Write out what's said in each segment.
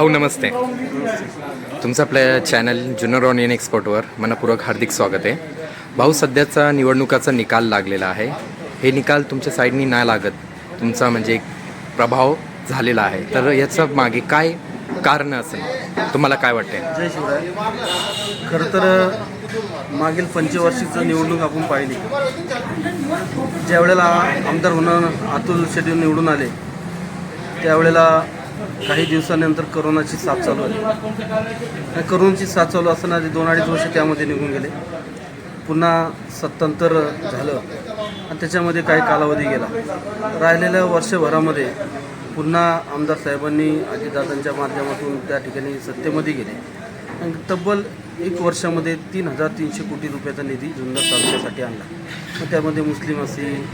भाऊ नमस्ते. तुमचं आपल्या चॅनल जुन्नर ऑनियन एक्सपर्टवर मनपूर्वक हार्दिक स्वागत आहे. भाऊ सध्याचा निवडणुकाचा निकाल लागलेला आहे. हे निकाल तुमच्या साईडनी नाही लागत. तुमचा म्हणजे एक प्रभाव झालेला आहे. तर याचं मागे काय कारण असेल? तुम्हाला काय वाटते जय शिवराय. खरं तर मागील पंचवार्षिकचं निवडणूक आपण पाहिली. ज्यावेळेला आमदार म्हणून अतुल शेट्टी निवडून आले त्यावेळेला काही दिवसानंतर करोनाची साथ चालू आली आणि करोनाची साथ चालू असताना दोन अडीच वर्ष त्यामध्ये निघून गेले. पुन्हा सत्तांतर झालं आणि त्याच्यामध्ये काही कालावधी गेला. राहिलेल्या वर्षभरामध्ये पुन्हा आमदार साहेबांनी अजितदादांच्या माध्यमातून त्या ठिकाणी सत्तेमध्ये गेले. आणि तब्बल एक वर्षामध्ये तीन हजार तीनशे कोटी रुपयाचा निधी जुन्नर तालुक्यासाठी आणला. मग त्यामध्ये मुस्लिम असेल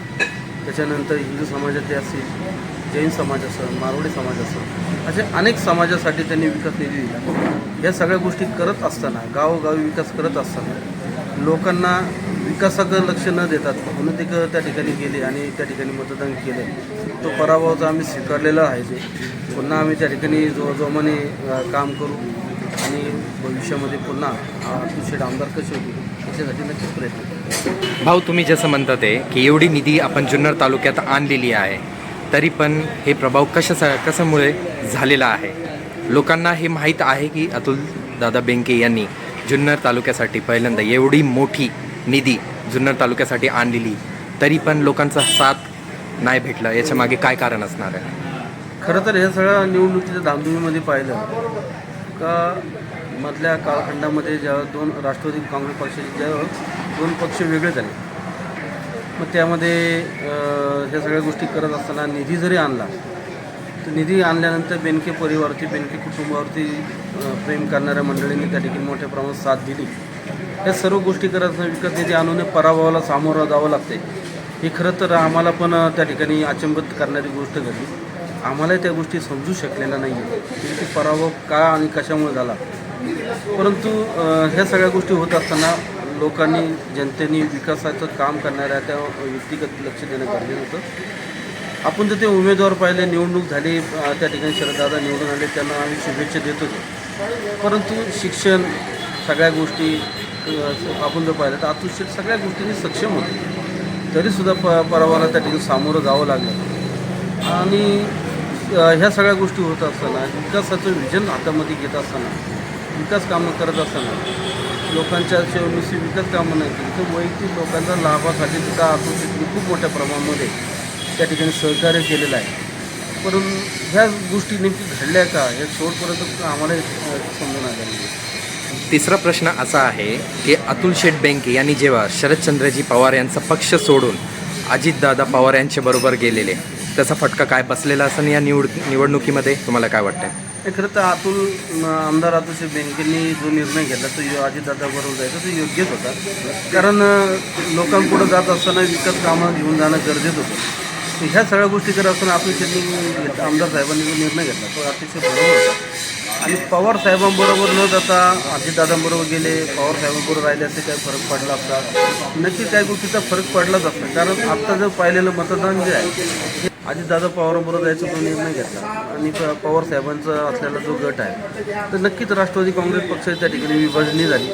त्याच्यानंतर हिंदू समाजाचे असेल जैन समाज असेल मारवाडी समाज असेल असे अनेक समाजासाठी त्यांनी विकास निधी दिला. या सगळ्या गोष्टी करत असताना गावोगावी विकास करत असताना लोकांना विकासाकडे लक्ष न देतात म्हणून ते त्या ठिकाणी गेले आणि त्या ठिकाणी मतदान केलं. तो पराभवाचा आम्ही स्वीकारलेला आहे जे पुन्हा आम्ही त्या ठिकाणी जोजोमाने काम करू आणि भविष्यामध्ये पुन्हा अतिशय आमदार कसे होतील याच्यासाठी नक्कीच प्रयत्न भाऊ तुम्ही जसं म्हणतात आहे की एवढी निधी आपण जुन्नर तालुक्यात आणलेली आहे. तरी पण हे प्रभाव कशा कशामुळे झालेला आहे? लोकांना हे माहीत आहे की अतुल दादा बेंके यांनी जुन्नर तालुक्यासाठी पहिल्यांदा एवढी मोठी निधी जुन्नर तालुक्यासाठी आणलेली तरी पण लोकांचा साथ नाही भेटला. याच्या मागे काय कारण असणार आहे? खरं तर हे सगळं निवडणुकीच्या धामधुमीमध्ये पाहिलं. का मधल्या कालखंडामध्ये ज्या दोन राष्ट्रवादी काँग्रेस पक्षाचे ज्या दोन पक्ष वेगळे झाले मग त्यामध्ये ह्या सगळ्या गोष्टी करत असताना निधी जरी आणला तर निधी आणल्यानंतर बेनके परिवारवरती बेनके कुटुंबावरती प्रेम करणाऱ्या मंडळींनी त्या ठिकाणी मोठ्या प्रमाणात साथ दिली. या सर्व गोष्टी करत असताना विकत निधी आणून पराभवाला सामोरं जावं लागते हे खरं तर आम्हाला पण त्या ठिकाणी अचंबित करणारी गोष्ट घडली. आम्हालाही त्या गोष्टी समजू शकलेल्या नाही आहे की पराभव का आणि कशामुळे झाला? परंतु ह्या सगळ्या गोष्टी होत असताना लोकांनी जनतेने विकासाचं काम करणाऱ्या त्या व्यक्तिगत लक्ष देणं गरजेचं होतं. आपण जर ते उमेदवार पाहिले निवडणूक झाली त्या ठिकाणी शरददादा निवडून आले त्यांना आम्ही शुभेच्छा देत होतो. परंतु शिक्षण सगळ्या गोष्टी आपण जर पाहिलं तर अतुल सगळ्या गोष्टींनी सक्षम होते. तरीसुद्धा प परवाला त्या ठिकाणी सामोरं जावं लागलं. आणि ह्या सगळ्या गोष्टी होत असताना विकासाचं विजन हातामध्ये घेत असताना विकास कामं करत असताना लोकांच्या शिवाय विकत काम कामं नाही केली. तर वैयक्तिक लोकांच्या लाभासाठी सुद्धा आकृतीतून खूप मोठ्या प्रमाणामध्ये त्या ठिकाणी सहकार्य केलेलं आहे. परंतु ह्या गोष्टी नेमकी घडल्या का? हे शेवटपर्यंत आम्हाला समजून आलेलं नाही. तिसरा प्रश्न असा आहे की अतुल शेठ बेंके यांनी जेव्हा शरदचंद्रजी पवार यांचा पक्ष सोडून अजितदादा पवार यांच्याबरोबर गेलेले त्याचा फटका काय बसलेला असं या निवड निवडणुकीमध्ये? तुम्हाला काय वाटतं खरं तर अतुल आमदार अतुल बँकेने जो निर्णय घेतला तो यो- अजितदादाबरोबर जायचा तो योग्यच होता. कारण लोकांपुढं जात असताना विकत कामं घेऊन जाणं गरजेचं होतं. ह्या सगळ्या गोष्टी करत असताना अतुल शेट्टी आमदार साहेबांनी जो निर्णय घेतला तो अतिशय बरोबर होता. आणि पवार साहेबांबरोबर न जाता अजितदादांबरोबर गेले पवार साहेबांबरोबर राहिले असते काय फरक पडला असता? नक्की काही गोष्टीचा फरक पडलाच असता. कारण आत्ता जर पाहिलेलं मतदान जे आहे अजितदादा पवारांबरोबर जायचा तो निर्णय घेतला आणि पवार साहेबांचा असलेला जो गट आहे तर नक्कीच राष्ट्रवादी काँग्रेस पक्षाची त्या ठिकाणी विभाजनी झाली.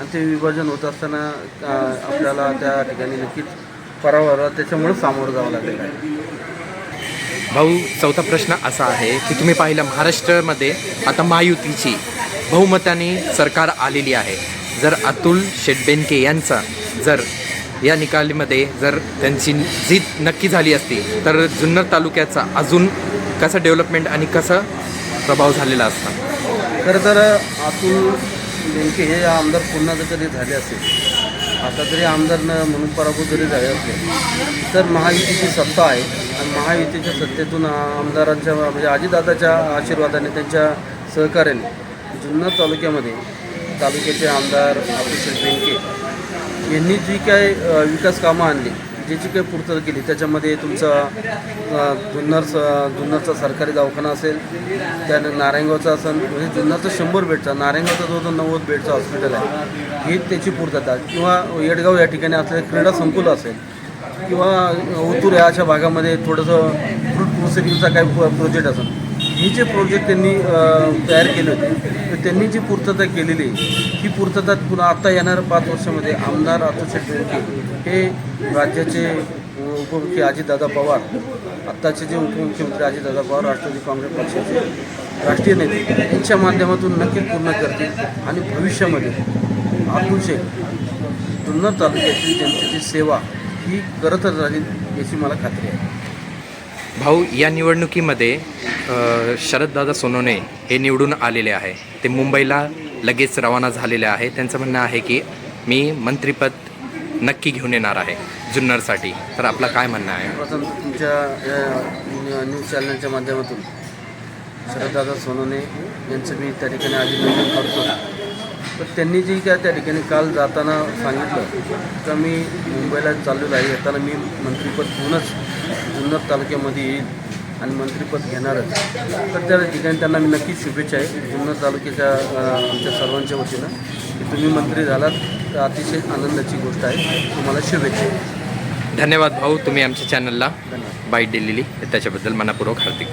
आणि ते विभाजन होत असताना आपल्याला त्या ठिकाणी नक्कीच पराभवाला त्याच्यामुळे सामोरं जावं लागलेलं आहे. भाऊ चौथा प्रश्न असा आहे की तुम्ही पाहिलं महाराष्ट्रामध्ये आता महायुतीची बहुमताने सरकार आलेली आहे. जर अतुल शेटबेनके यांचा जर या निकालीमध्ये जर त्यांची जीत नक्की झाली असती तर जुन्नर तालुक्याचा अजून कसं डेव्हलपमेंट आणि कसं प्रभाव झालेला असता? खरं तर अतुल नेमके हे आमदार पुन्हा जर कधी झाले असेल आता जरी आमदार न म्हणून पराभूत जरी झाले असले तर महायुतीची सत्ता आहे. आणि महायुतीच्या सत्तेतून आमदारांच्या म्हणजे आजीदादाच्या आशीर्वादाने त्यांच्या सहकार्याने जुन्नर तालुक्यामध्ये तालुक्याचे आमदार अभिषेक बेंके यांनी जी काय विकास कामं आणली ज्याची काही पूर्तता केली त्याच्यामध्ये तुमचा जुन्नर जुन्नरचा सरकारी दवाखाना असेल त्यानंतर नारायणगावचा असेल म्हणजे जुन्नरचा शंभर बेडचा नारायणगावचा जो जो नव्वद बेडचा हॉस्पिटल आहे ही त्याची पूर्तता किंवा येडगाव या ठिकाणी असलेलं क्रीडा संकुल असेल किंवा उतुर या अशा भागामध्ये थोडंसं फ्रूट प्रोसेसिंगचा काही प्रोजेक्ट असेल. ही जे प्रोजेक्ट त्यांनी तयार केले होते तर त्यांनी जी पूर्तता केलेली आहे ही पूर्तता पुन्हा आता येणाऱ्या पाच वर्षामध्ये आमदार अतुल शेट्टी हे राज्याचे उपमुख्यमंत्री अजितदादा पवार आत्ताचे जे उपमुख्यमंत्री अजितदादा पवार राष्ट्रवादी काँग्रेस पक्षाचे राष्ट्रीय नेते यांच्या माध्यमातून नक्की पूर्ण करतील आणि भविष्यामध्ये अतुल शेठ जुन्नर तालुक्यातील जनतेची सेवा ही करतच राहील याची मला खात्री आहे. भाऊ या निवडणुकीमध्ये शरददादा सोनवणे हे निवडून आलेले आहे. ते मुंबईला लगेच रवाना झालेले आहे. त्यांचं म्हणणं आहे की मी मंत्रिपद नक्की घेऊन येणार आहे जुन्नरसाठी. तर आपलं काय म्हणणं आहे? प्रथम तुमच्या या न्यूज चॅनलच्या माध्यमातून शरददादा सोनवणे यांचं मी त्या ठिकाणी अभिनंदन करतो. तर त्यांनी जी काय त्या ठिकाणी काल जाताना सांगितलं का मी मुंबईला चाललेलो आहे येताना मी मंत्रिपद घेऊनच जुन्नर तालुक्यामध्ये येईल आणि मंत्रिपद घेणारच. तर त्या ठिकाणी त्यांना मी नक्कीच शुभेच्छा आहे. जुन्नर तालुक्याच्या आमच्या सर्वांच्या वतीनं की तुम्ही मंत्री झालात तर अतिशय आनंदाची गोष्ट आहे. तुम्हाला शुभेच्छा. धन्यवाद भाऊ तुम्ही आमच्या चॅनलला बाईट दिलेली त्याच्याबद्दल मनापूर्वक हार्दिक